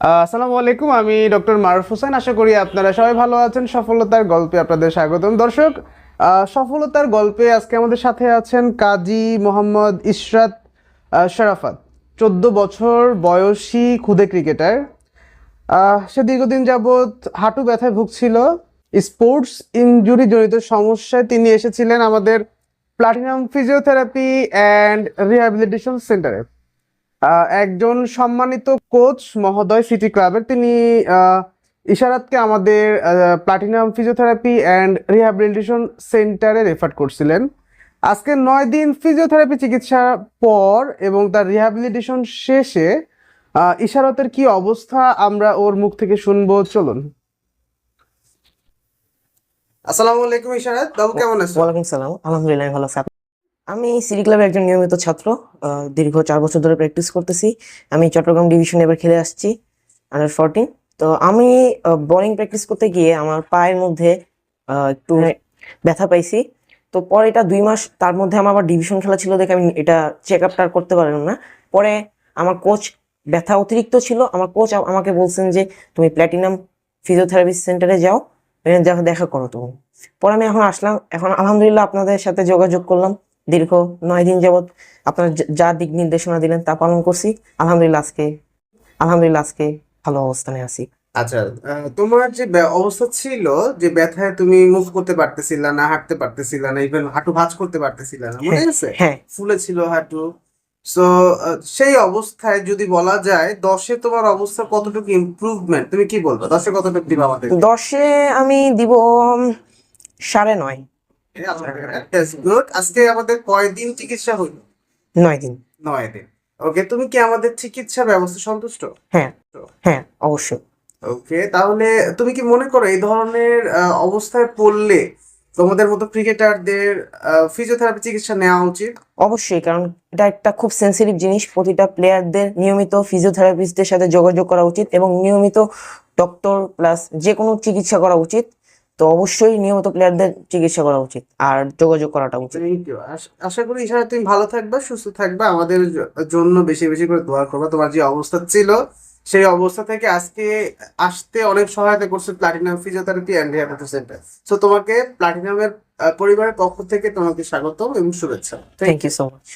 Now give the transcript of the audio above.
আসসালামু আলাইকুম, আমি ডক্টর মারুফ হোসেন। আশা করি আপনারা সবাই ভালো আছেন। সফলতার গল্পে আপনাদের স্বাগতম। দর্শক সফলতার গল্পে আজকে আমাদের সাথে আছেন কাজী মোহাম্মদ ইশরাত শরাফাত। চোদ্দ বছর বয়সী খুদে ক্রিকেটার। সে দীর্ঘদিন যাবৎ হাঁটু ব্যথায় ভুগছিল। স্পোর্টস ইনজুরি জনিত সমস্যায় তিনি এসেছিলেন আমাদের প্লাটিনাম ফিজিওথেরাপি অ্যান্ড রিহ্যাবিলিটেশন সেন্টারে। একজন সম্মানিত কোচ মহোদয় সিটি ক্লাবের। তিনি আহ, ইশারাতকে আমাদের প্লাটিনাম ফিজিওথেরাপি অ্যান্ড রিহ্যাবিলিটেশন সেন্টারে রেফার করছিলেন। আজকে নয় দিন ফিজিওথেরাপি চিকিৎসার পর এবং তার রিহ্যাবিলিটেশন শেষে আহ, ইশারতের কি অবস্থা আমরা ওর মুখ থেকে শুনব। চলুন। আসসালামু আলাইকুম ইশারাত বাবু কেমন আছো ওয়ালাইকুম সালাম আলহামদুলিল্লাহ ভালো আছি। আমি সিটি ক্লাবের একজন নিয়মিত ছাত্র দীর্ঘ চার বছর ধরে প্র্যাকটিস করতেছি। আমি চট্টগ্রাম ডিভিশনে এবার খেলে আসছি আন্ডার ফোরটিন তো আমি বোলিং প্র্যাকটিস করতে গিয়ে আমার পায়ের মধ্যে একটু ব্যথা পাইছি। তো পরে এটা দুই মাস তার মধ্যে আমার আবার ডিভিশন খেলা ছিল দেখে আমি এটা চেক আপটা করতে পারলাম না। পরে আমার কোচ ব্যথা অতিরিক্ত ছিল। আমার কোচ আমাকে বলছেন যে তুমি প্ল্যাটিনাম ফিজিওথেরাপি সেন্টারে যাও দেখা করো তুমি। পরে আমি এখন আসলাম। এখন আলহামদুলিল্লাহ আপনাদের সাথে যোগাযোগ করলাম। দীর্ঘ নয় দিন যাবত আপনারা যা- দিক নির্দেশনা দিলেন তা পালন করছি। আলহামদুলিল্লাহ আজকে আলহামদুলিল্লাহ আজকে ভালো অবস্থানে আছি। আচ্ছা তোমার যে অবস্থা ছিল যে ব্যথায় তুমি মুভ করতে পারতেছিলা না হাঁটতে পারতেছিলা না ইভেন হাঁটু ভাঁজ করতে পারতেছিলা না মনে আছে? হ্যাঁ। ফুলে ছিল হাঁটু। সো সেই অবস্থায় যদি বলা যায় দশে তোমার অবস্থা কতটুকু ইমপ্রুভমেন্ট তুমি কি বলবে? দশে কতটুকু দিবা আমাদের দশে আমি দিব সাড়ে নয়। গুড আজকে আমাদের কয়দিন চিকিৎসা হইল নয় দিন। নয় দিন। ওকে তুমি কি আমাদের চিকিৎসা ব্যবস্থা সন্তুষ্ট? হ্যাঁ। হ্যাঁ অবশ্যই। ওকে তাহলে তুমি কি মনে করো এই ধরনের অবস্থায় পড়লে তোমাদের মতো ক্রিকেটারদের ফিজিওথেরাপি চিকিৎসা নেওয়া উচিত? অবশ্যই কারণ এটা একটা খুব সেন্সিটিভ জিনিস। প্রতিটা প্লেয়ারদের নিয়মিত ফিজিওথেরাপিস্টের সাথে যোগাযোগ করা উচিত এবং নিয়মিত ডক্টর প্লাস যে কোনো চিকিৎসা করা উচিত। তো অবশ্যই নিয়মিত প্লেয়ারদের চিকিৎসা করা উচিত আর যোগাযোগ করাটা উচিত। আশা করি ইশারা তুমি ভালো থাকবা সুস্থ থাকবা আমাদের জন্য বেশি বেশি করে দোয়া করবা। তোমার যে অবস্থা ছিল সেই অবস্থা থেকে আজকে আসতে অনেক সহায়তা করছে platinum physiotherapy and rehabilitation centre so তোমাকে প্লাটিনামের পরিবারের পক্ষ থেকে তোমাকে স্বাগতম এবং শুভেচ্ছা। Thank you so much